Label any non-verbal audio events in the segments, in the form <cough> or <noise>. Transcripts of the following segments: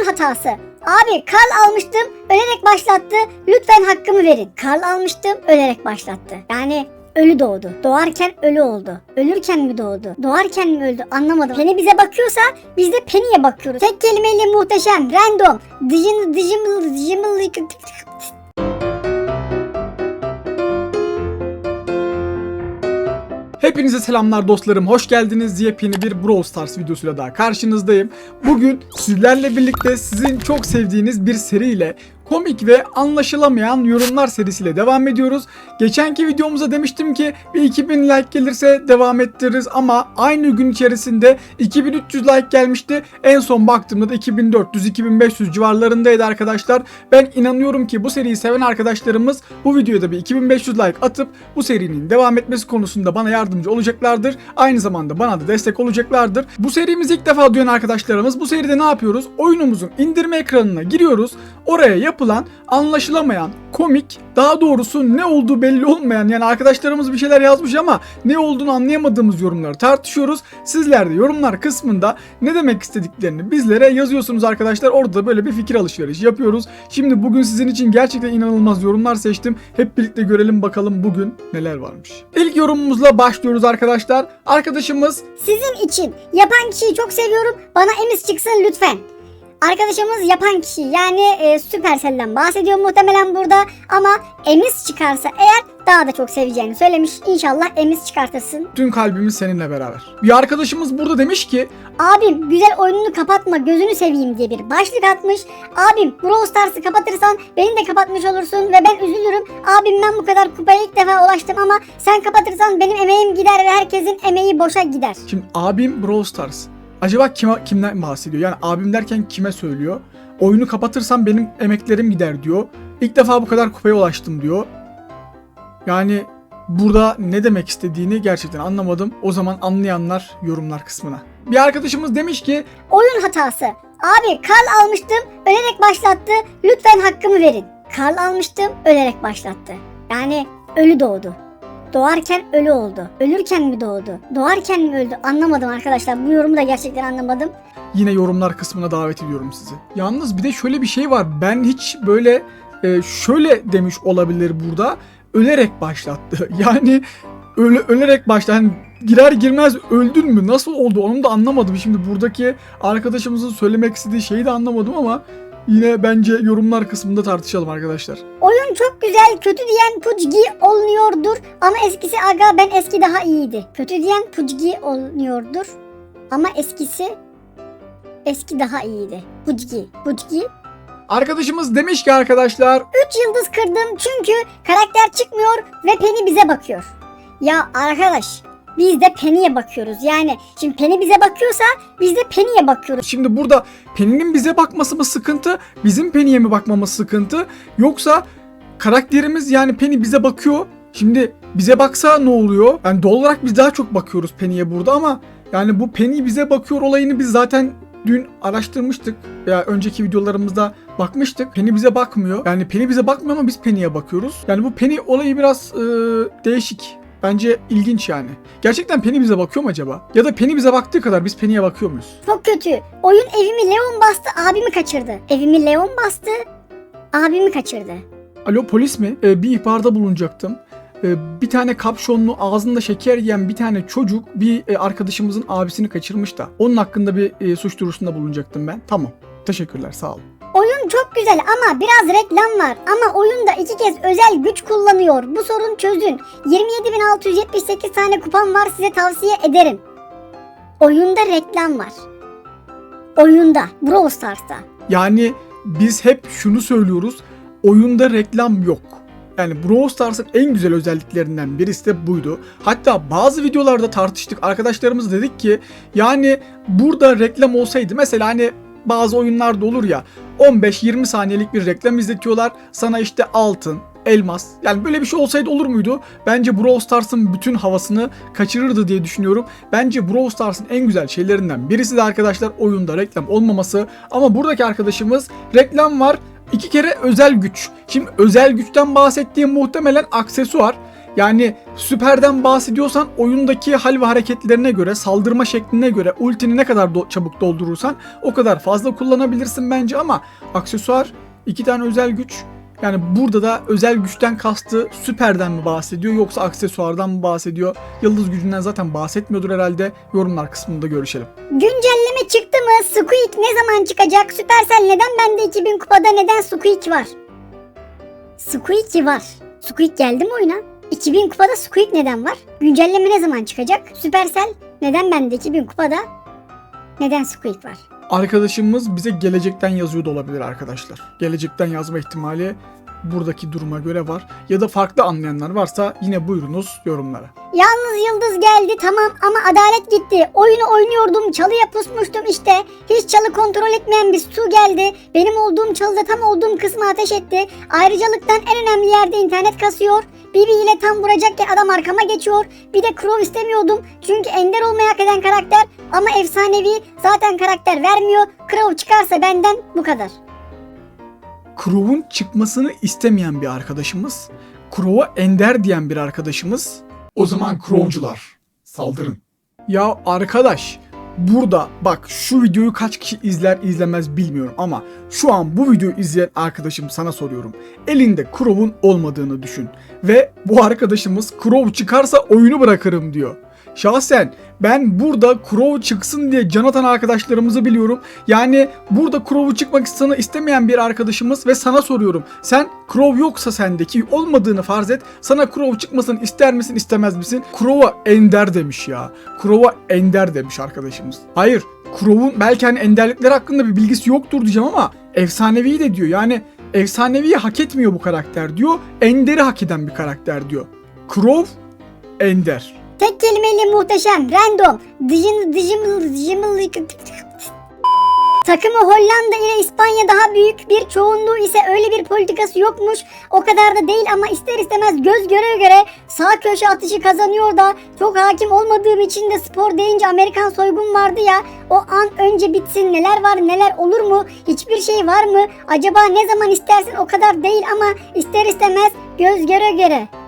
Oyunun hatası. Abi Karl almıştım ölerek başlattı. Lütfen hakkımı verin. Karl almıştım ölerek başlattı. Yani ölü doğdu. Doğarken ölü oldu. Ölürken mi doğdu? Doğarken mi öldü? Anlamadım. Penny bize bakıyorsa biz de Penny'e bakıyoruz. Tek kelimeyle muhteşem. Random. Dijim, dijim, dijim, Hepinize selamlar dostlarım. Hoş geldiniz. Yepyeni bir Brawl Stars videosuyla daha karşınızdayım. Bugün sizlerle birlikte sizin çok sevdiğiniz bir seriyle komik ve anlaşılamayan yorumlar serisiyle devam ediyoruz. Geçenki videomuza demiştim ki bir 2000 like gelirse devam ettiririz ama aynı gün içerisinde 2300 like gelmişti. En son baktığımda da 2400-2500 civarlarındaydı arkadaşlar. Ben inanıyorum ki bu seriyi seven arkadaşlarımız bu videoya da bir 2500 like atıp bu serinin devam etmesi konusunda bana yardımcı olacaklardır. Aynı zamanda bana da destek olacaklardır. Bu serimizi ilk defa duyan arkadaşlarımız bu seride ne yapıyoruz? Oyunumuzun indirme ekranına giriyoruz. Oraya yapılan anlaşılamayan, komik, daha doğrusu ne olduğu belli olmayan yani arkadaşlarımız bir şeyler yazmış ama ne olduğunu anlayamadığımız yorumları tartışıyoruz. Sizler de yorumlar kısmında ne demek istediklerini bizlere yazıyorsunuz arkadaşlar. Orada da böyle bir fikir alışverişi yapıyoruz. Şimdi bugün sizin için gerçekten inanılmaz yorumlar seçtim. Hep birlikte görelim bakalım bugün neler varmış. İlk yorumumuzla başlıyoruz arkadaşlar. Arkadaşımız Sizin için yapan kişiyi çok seviyorum. Bana emis çıksın lütfen. Arkadaşımız yapan kişi yani e, Supercell'den bahsediyor muhtemelen burada ama emis çıkarsa eğer daha da çok seveceğini söylemiş. İnşallah emis çıkartırsın. tüm kalbimiz seninle beraber. Bir arkadaşımız burada demiş ki Abim güzel oyununu kapatma gözünü seveyim diye bir başlık atmış. Abim Brawl Stars'ı kapatırsan beni de kapatmış olursun ve ben üzülürüm. Abim ben bu kadar kupaya ilk defa ulaştım ama sen kapatırsan benim emeğim gider ve herkesin emeği boşa gider. Şimdi abim Brawl Stars. Acaba kime, kimden bahsediyor? Yani abim derken kime söylüyor? Oyunu kapatırsam benim emeklerim gider diyor. İlk defa bu kadar kupaya ulaştım diyor. Yani burada ne demek istediğini gerçekten anlamadım. O zaman anlayanlar yorumlar kısmına. Bir arkadaşımız demiş ki Oyun hatası. Abi Karl almıştım ölerek başlattı. Lütfen hakkımı verin. Karl almıştım ölerek başlattı. Yani ölü doğdu. Doğarken ölü oldu. Ölürken mi doğdu? Doğarken mi öldü? Anlamadım arkadaşlar. Bu yorumu da gerçekten anlamadım. yine yorumlar kısmına davet ediyorum sizi. Yalnız bir de şöyle bir şey var. Ben hiç böyle e, şöyle demiş olabilir burada. Ölerek başlattı. <laughs> Yani öle, ölerek başlattı. Hani girer girmez öldün mü? Nasıl oldu? Onu da anlamadım. Şimdi buradaki arkadaşımızın söylemek istediği şeyi de anlamadım ama yine bence yorumlar kısmında tartışalım arkadaşlar. Oyun çok güzel, kötü diyen Pucgi oluyordur. Ama eskisi aga ben eski daha iyiydi. Kötü diyen Pucgi oluyordur. Ama eskisi eski daha iyiydi. Pucgi, Pucgi. Arkadaşımız demiş ki arkadaşlar 3 yıldız kırdım çünkü karakter çıkmıyor ve Penny bize bakıyor. Ya arkadaş biz de Penny'e bakıyoruz. Yani şimdi Penny bize bakıyorsa biz de Penny'e bakıyoruz. Şimdi burada Penny'nin bize bakması mı sıkıntı, bizim Penny'e mi bakmamız sıkıntı? Yoksa karakterimiz yani Penny bize bakıyor. Şimdi bize baksa ne oluyor? Yani doğal olarak biz daha çok bakıyoruz Penny'e burada ama yani bu Penny bize bakıyor olayını biz zaten dün araştırmıştık veya önceki videolarımızda bakmıştık. Penny bize bakmıyor. Yani Penny bize bakmıyor ama biz Penny'e bakıyoruz. Yani bu Penny olayı biraz e, değişik. Bence ilginç yani. Gerçekten Penny bize bakıyor mu acaba? Ya da Penny bize baktığı kadar biz Penny'e bakıyor muyuz? Çok kötü. Oyun evimi Leon bastı abimi kaçırdı. Evimi Leon bastı abimi kaçırdı. Alo polis mi? Ee, bir ihbarda bulunacaktım. Ee, bir tane kapşonlu ağzında şeker yiyen bir tane çocuk bir e, arkadaşımızın abisini kaçırmış da. Onun hakkında bir e, suç duyurusunda bulunacaktım ben. Tamam. Teşekkürler sağ olun. Oyun çok güzel ama biraz reklam var. Ama oyunda iki kez özel güç kullanıyor. Bu sorun çözün. 27.678 tane kupam var size tavsiye ederim. Oyunda reklam var. Oyunda. Brawl Stars'ta. Yani biz hep şunu söylüyoruz. Oyunda reklam yok. Yani Brawl Stars'ın en güzel özelliklerinden birisi de buydu. Hatta bazı videolarda tartıştık. Arkadaşlarımız dedik ki yani burada reklam olsaydı mesela hani bazı oyunlarda olur ya 15-20 saniyelik bir reklam izletiyorlar. Sana işte altın, elmas. Yani böyle bir şey olsaydı olur muydu? Bence Brawl Stars'ın bütün havasını kaçırırdı diye düşünüyorum. Bence Brawl Stars'ın en güzel şeylerinden birisi de arkadaşlar oyunda reklam olmaması. Ama buradaki arkadaşımız reklam var. İki kere özel güç. Şimdi özel güçten bahsettiğim muhtemelen aksesuar. Yani süperden bahsediyorsan oyundaki hal ve hareketlerine göre, saldırma şekline göre ultini ne kadar do- çabuk doldurursan o kadar fazla kullanabilirsin bence ama aksesuar iki tane özel güç yani burada da özel güçten kastı süperden mi bahsediyor yoksa aksesuardan mı bahsediyor? Yıldız gücünden zaten bahsetmiyordur herhalde. Yorumlar kısmında görüşelim. Güncelleme çıktı mı? Squeak ne zaman çıkacak? Supercell neden bende 2000 kupada neden Squeak var? Squeak var. Squeak geldi mi oyuna? 2000 kupada Squeak neden var? Güncelleme ne zaman çıkacak? Supercell neden bende 2000 kupada neden Squeak var? Arkadaşımız bize gelecekten yazıyor da olabilir arkadaşlar. Gelecekten yazma ihtimali buradaki duruma göre var. Ya da farklı anlayanlar varsa yine buyurunuz yorumlara. Yalnız yıldız geldi tamam ama adalet gitti. Oyunu oynuyordum çalıya pusmuştum işte. Hiç çalı kontrol etmeyen bir su geldi. Benim olduğum çalıda tam olduğum kısmı ateş etti. Ayrıcalıktan en önemli yerde internet kasıyor. Bibi ile tam vuracakken adam arkama geçiyor. Bir de Crow istemiyordum. Çünkü ender olmayı hak eden karakter ama efsanevi zaten karakter vermiyor. Crow çıkarsa benden bu kadar. Crow'un çıkmasını istemeyen bir arkadaşımız, Crow'a ender diyen bir arkadaşımız. O zaman Crow'cular saldırın. Ya arkadaş burada bak şu videoyu kaç kişi izler izlemez bilmiyorum ama şu an bu videoyu izleyen arkadaşım sana soruyorum. Elinde Crow'un olmadığını düşün ve bu arkadaşımız Crow çıkarsa oyunu bırakırım diyor. Şahsen ben burada Crow çıksın diye can atan arkadaşlarımızı biliyorum. Yani burada Crow'u çıkmak istemeyen bir arkadaşımız ve sana soruyorum. Sen Crow yoksa sendeki olmadığını farz et. Sana Crow çıkmasını ister misin istemez misin? Crow'a ender demiş ya. Crow'a ender demiş arkadaşımız. Hayır Crow'un belki hani enderlikleri hakkında bir bilgisi yoktur diyeceğim ama efsanevi de diyor. Yani efsaneviyi hak etmiyor bu karakter diyor. Ender'i hak eden bir karakter diyor. Crow ender. Tek kelimeyle muhteşem, random, Takımı Hollanda ile İspanya daha büyük bir çoğunluğu ise öyle bir politikası yokmuş. O kadar da değil ama ister istemez göz göre göre sağ köşe atışı kazanıyor da çok hakim olmadığım için de spor deyince Amerikan soygun vardı ya o an önce bitsin. Neler var neler olur mu? Hiçbir şey var mı? Acaba ne zaman istersin? O kadar değil ama ister istemez göz göre göre.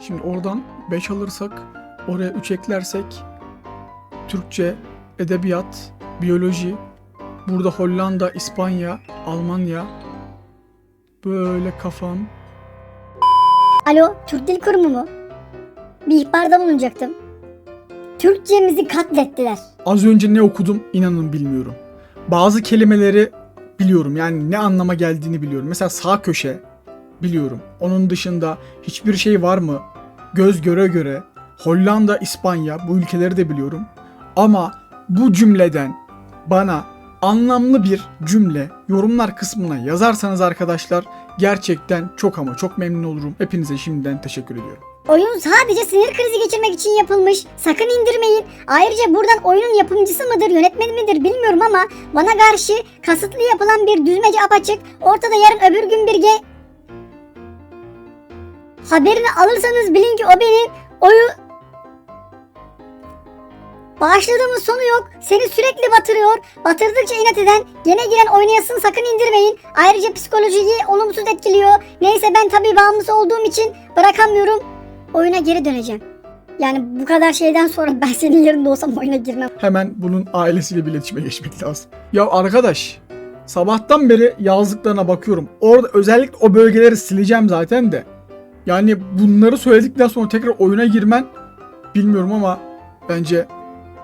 Şimdi oradan 5 alırsak, oraya 3 eklersek Türkçe, edebiyat, biyoloji, burada Hollanda, İspanya, Almanya böyle kafam. Alo, Türk Dil Kurumu mu? Bir ihbarda bulunacaktım. Türkçemizi katlettiler. Az önce ne okudum inanın bilmiyorum. Bazı kelimeleri biliyorum yani ne anlama geldiğini biliyorum. Mesela sağ köşe biliyorum. Onun dışında hiçbir şey var mı? Göz göre göre Hollanda, İspanya bu ülkeleri de biliyorum. Ama bu cümleden bana anlamlı bir cümle yorumlar kısmına yazarsanız arkadaşlar gerçekten çok ama çok memnun olurum. Hepinize şimdiden teşekkür ediyorum. Oyun sadece sinir krizi geçirmek için yapılmış. Sakın indirmeyin. Ayrıca buradan oyunun yapımcısı mıdır, yönetmeni midir bilmiyorum ama bana karşı kasıtlı yapılan bir düzmece apaçık. Ortada yarın öbür gün bir ge... Haberini alırsanız bilin ki o benim oyu... Bağışladığımız sonu yok. Seni sürekli batırıyor. Batırdıkça inat eden, gene giren oynayasın sakın indirmeyin. Ayrıca psikolojiyi olumsuz etkiliyor. Neyse ben tabii bağımlısı olduğum için bırakamıyorum. Oyuna geri döneceğim. Yani bu kadar şeyden sonra ben senin yerinde olsam oyuna girmem. Hemen bunun ailesiyle bir iletişime geçmek lazım. Ya arkadaş sabahtan beri yazdıklarına bakıyorum. Orada özellikle o bölgeleri sileceğim zaten de. Yani bunları söyledikten sonra tekrar oyuna girmen bilmiyorum ama bence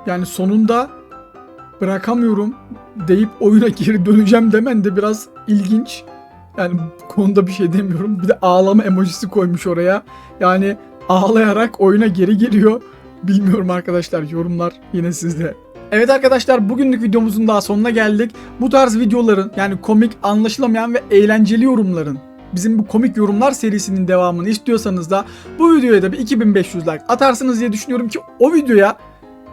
yani sonunda bırakamıyorum deyip oyuna <laughs> geri döneceğim demen de biraz ilginç. Yani bu konuda bir şey demiyorum. Bir de ağlama emojisi koymuş oraya. Yani ağlayarak oyuna geri giriyor. Bilmiyorum arkadaşlar yorumlar yine sizde. Evet arkadaşlar bugünlük videomuzun daha sonuna geldik. Bu tarz videoların yani komik, anlaşılamayan ve eğlenceli yorumların bizim bu komik yorumlar serisinin devamını istiyorsanız da bu videoya da bir 2500 like atarsınız diye düşünüyorum ki o videoya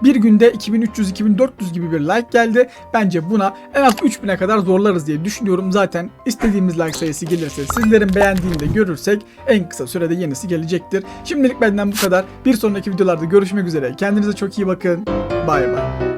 bir günde 2300-2400 gibi bir like geldi. Bence buna en az 3000'e kadar zorlarız diye düşünüyorum. Zaten istediğimiz like sayısı gelirse sizlerin beğendiğini de görürsek en kısa sürede yenisi gelecektir. Şimdilik benden bu kadar. Bir sonraki videolarda görüşmek üzere. Kendinize çok iyi bakın. Bay bay.